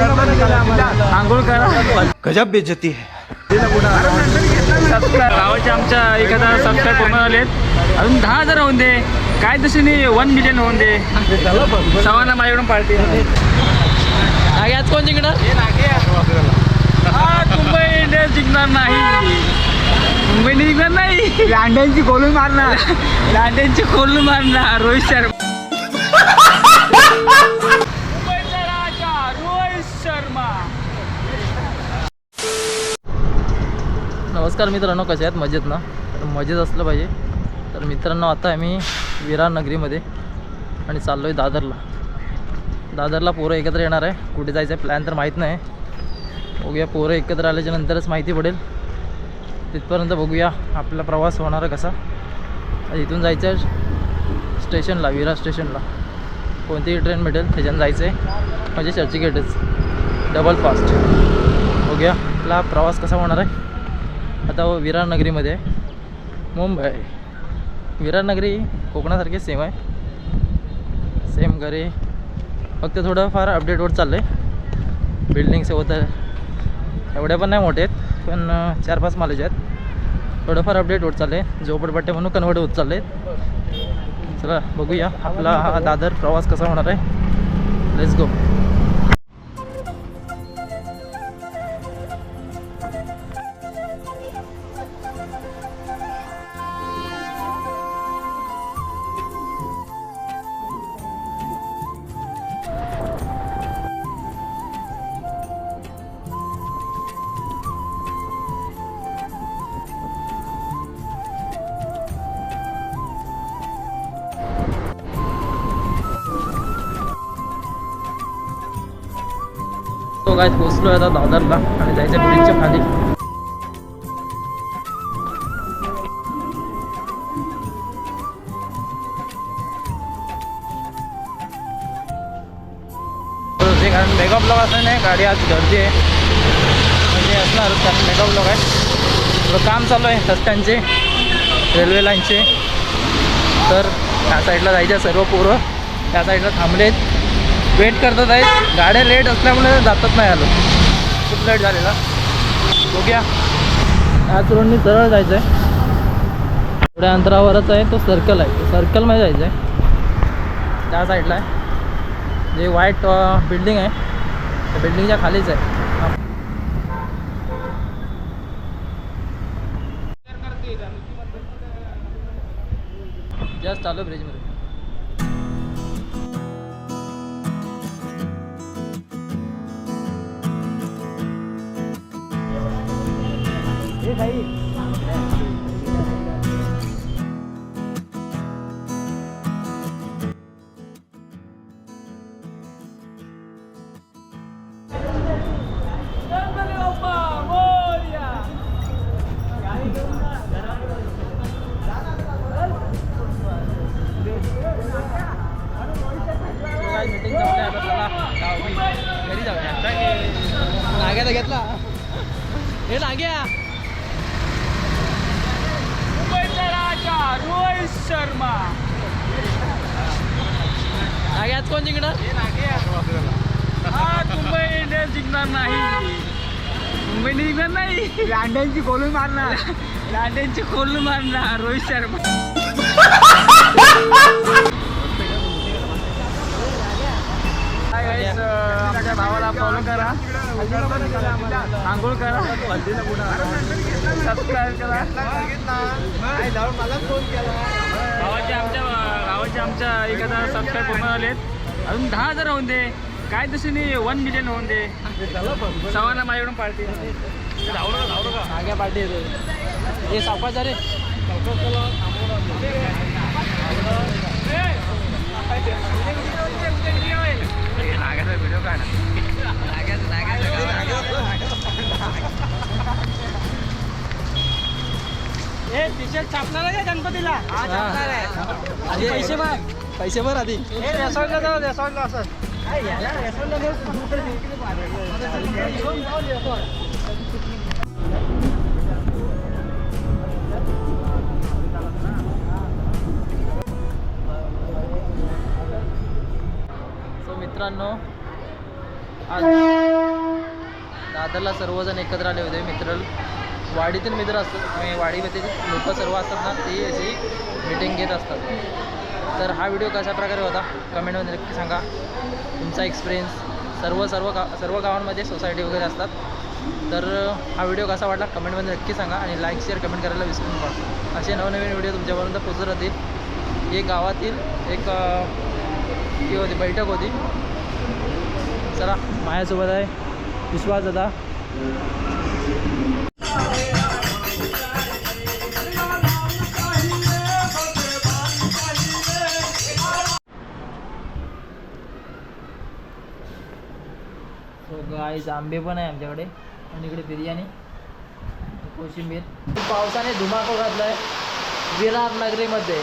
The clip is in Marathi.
आंघोळ करा गजब बेइज्जती है। सबस्क्राईब गावाच्या आमच्या एखादा सबस्क्राईब पूर्ण झालेत अजून दहा हजार होऊन दे. काय तसे नाही वन मिलियन होऊन दे. सवाना माझ्याकडून पार्टी आज कोण जिंकणार? हा मुंबई इंडियन्स जिंकणार नाही. मुंबई इंडियन्स जिंकणार नाही. लांड्यांची खोलून मारणार. लांड्यांची खोलून मारणार रोहित शर्मा मुंबईचा राजा रोहित शर्मा नमस्कार मित्रांनो कसे आहेत? मजेत ना? तर मजेत असलं पाहिजे. तर मित्रांनो आता आम्ही विरार नगरीमध्ये आणि चाललो आहे दादरला. दादरला पोरं एकत्र येणार आहे. कुठे जायचं आहे प्लॅन तर माहीत नाही. बघूया पोरं एकत्र आल्याच्या नंतरच माहिती पडेल. तिथपर्यंत बघूया आपला प्रवास होणार आहे कसा. इथून जायचं आहे स्टेशनला विरार स्टेशनला. कोणतीही ट्रेन भेटेल त्याच्यानं जायचं आहे म्हणजे चर्चगेटच डबल फास्ट बघूया आपला प्रवास कसा होणार आहे. आता विरार नगरीमध्ये मुंबई. विरार नगरी कोकणासारखी सेम आहे. सेम घरी. फक्त थोडंफार अपडेट होत चाललं आहे बिल्डिंग्स होत एवढ्या पण नाही मोठे आहेत पण चार पाच मालेज आहेत. थोडंफार अपडेट होत चाललं आहे झोपडपट्टे म्हणून कन्वर्ट होत चालले आहेत चला बघूया. आपला हा दादर प्रवास कसा होणार आहे. लेट्स गो काय पोचलो आता दादरला आणि जायचं ब्रिजच्या खाली. ते कारण मेगा ब्लॉक असं नाही गाडी आज गर्दी आहे. म्हणजे असणार कारण मेगा ब्लॉक आहे. थोडं काम चालू आहे रस्त्यांचे रेल्वे लाईनचे तर त्या साईडला जायच्या सर्व पोरं. त्या साईडला थांबलेत. वेट करतात आहेत. गाड्या लेट असल्यामुळे जातात नाही आलं. खूप लेट झालेला. बघूया. ह्याच रोडनी सरळ जायचं आहे थोड्या अंतरावरच आहे तो सर्कल आहे. सर्कलमध्ये जायचं आहे त्या साईडला आहे. जे व्हाईट बिल्डिंग आहे त्या बिल्डिंगच्या खालीच आहे. जस्ट आलो ब्रिजमध्ये मीटिंग कोण जिंकणार? हा मुंबई इंडियन्स जिंकणार नाही. मुंबई इंडियन्स जिंकणार नाही. लांड्यांची खोलून मारणार. लांड्यांची खोलून मारणार रोहित शर्मा. आमच्या भावाला फॉलो करा. आंघोळ करा. सबस्क्राईब करा. गावाचे आमच्या गावाचे आमच्या एखादा सबस्क्राईब पूर्ण झालेत अजून दहा हजार होऊन दे. काय तसे नाही वन मिलियन होऊन दे. सवाना माझ्याकडून पार्टी. आग्या पार्टी हे सावकाश रे. व्हिडिओ काढ. हे टी शर्ट छापणार आहे का गणपतीला? पैसे माग. पैसे भर आधी. रेसॉर्टला जाऊ रेसॉर्टला असं. सो मित्रांनो आज दादरला सर्वजण एकत्र आले होते मित्र. वाडीतील मित्र असतात आणि वाडीमध्ये लोक सर्व असतात ना ती अशी मीटिंग घेत असतात. तर हा व्हिडिओ कशा प्रकारे होता? कमेंटमध्ये नक्की सांगा. तुमचा एक्सपिरियन्स सर्व सर्व गा सर्व गावांमध्ये सोसायटी वगैरे असतात. तर हा व्हिडिओ कसा वाटला? कमेंटमध्ये नक्की सांगा आणि लाईक शेअर कमेंट करायला विसरू नका. असे नवनवीन व्हिडिओ तुमच्यापर्यंत पोचत राहतील. एक गावातील एक ही होती बैठक होती. चला माझ्यासोबत आहे विश्वास दादा. सो गाईज आंबे पण आहे आमच्याकडे. आणि इकडे बिर्याणी कोशिंबीर. पावसाने धुमाकूळ घातला आहे विरार नगरीमध्ये.